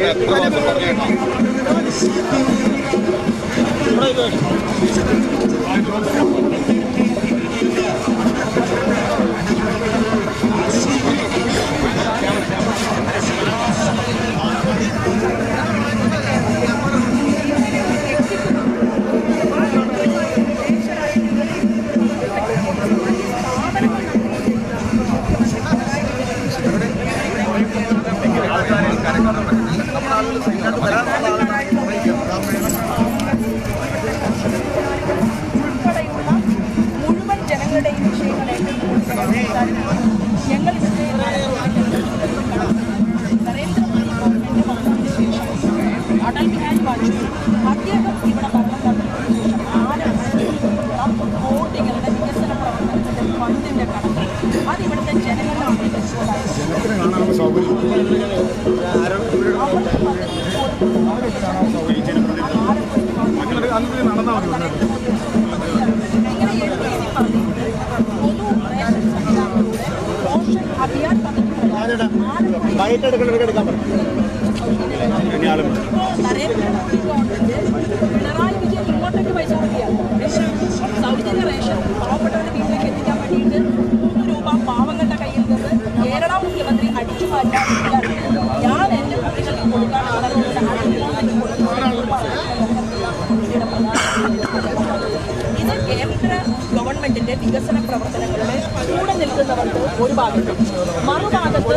Thank you. Narendra Modi government Pinarayi Vijayan ഇങ്ങോട്ടേക്ക് പൈസ വികസന പ്രവർത്തനങ്ങളുടെ കൂടെ നിൽക്കുന്നവർക്ക് ഒരു ഭാഗത്ത് മറുഭാഗത്ത്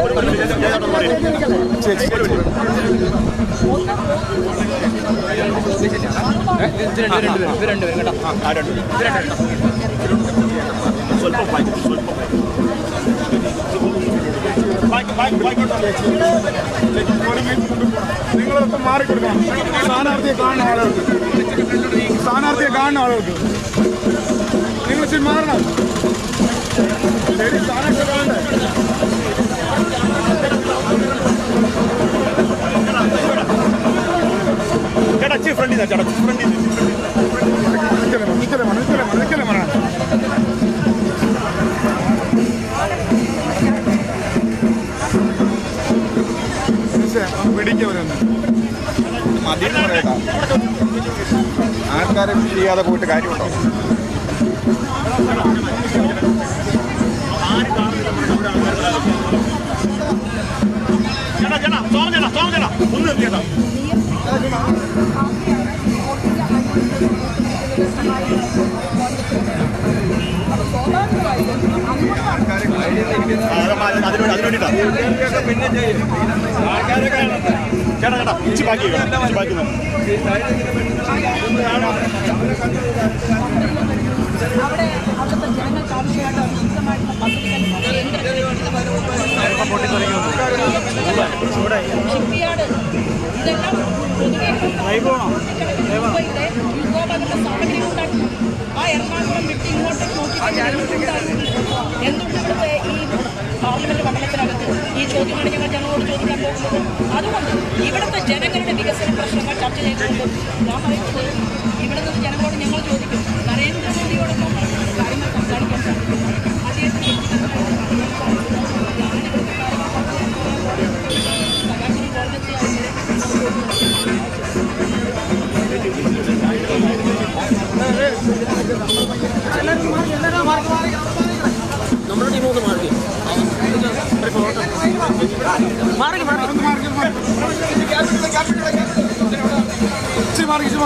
നിങ്ങളൊക്കെ മാറിക്കൊടുക്കണം സ്ഥാനാർത്ഥിയെ കാണുന്ന ആളുകൾക്ക്. സ്ഥാനാർത്ഥിയെ കാണുന്ന ആളുകൾക്ക്. ഇച്ചിരി മാറണം. ശരി സ്ഥാനാർത്ഥിയെ ഫ്രണ്ടി ചേട്ടാ ഫ്രണ്ടിൽ ചേട്ടാ ഫ്രണ്ടിൽ നിൽക്കലേ മണം നിൽക്കലേ മണം നിൽക്കലേ മണം നിൽക്കലേ മണം പിടിക്കവരൊന്ന് മതിയെന്ന് പറയട്ടാ. ആൾക്കാരെ ചെയ്യാതെ പോയിട്ട് കാര്യമുണ്ടോ? ഒന്ന് ചേട്ടാ ചേട്ടാ ചേട്ടാ ഇച്ചി ബാക്കി ഇച്ചി ബാക്കി വേണം. അവിടെ അവിടുത്തെ ജനങ്ങൾക്ക് ആവശ്യമായിട്ട് ശുദ്ധമായിട്ടുള്ള പദ്ധതികൾ ഷിപ്പ്യാർഡ് ഇതെല്ലാം മുംബൈയിലെ യുഗോപകരണ സാമഗ്രി ഉണ്ടാക്കി ആ എറണാകുളം വിട്ട് ഇങ്ങോട്ടേക്ക് നോക്കി എന്തുകൊണ്ട് ഈ പാർലമെന്റ് മണ്ഡലത്തിനകത്ത് ഈ ചോദ്യമാണ് ഞങ്ങൾ ജനങ്ങളോട് ചോദിക്കാൻ പോകുന്നത്? അതുകൊണ്ട് ഇവിടുത്തെ ജനങ്ങളുടെ വികസന പ്രശ്നങ്ങൾ ചർച്ച ചെയ്തുകൊണ്ട് ഞാൻ പറയുന്നത് ഇവിടെ നിന്ന് ജനങ്ങളോട് ഞങ്ങൾ ചോദിക്കും നരേന്ദ്രമോദിയോടൊപ്പം കാര്യങ്ങൾ സംസാരിക്കാൻ സാധിക്കും മാറി മാറി മാറി മാറി മാറി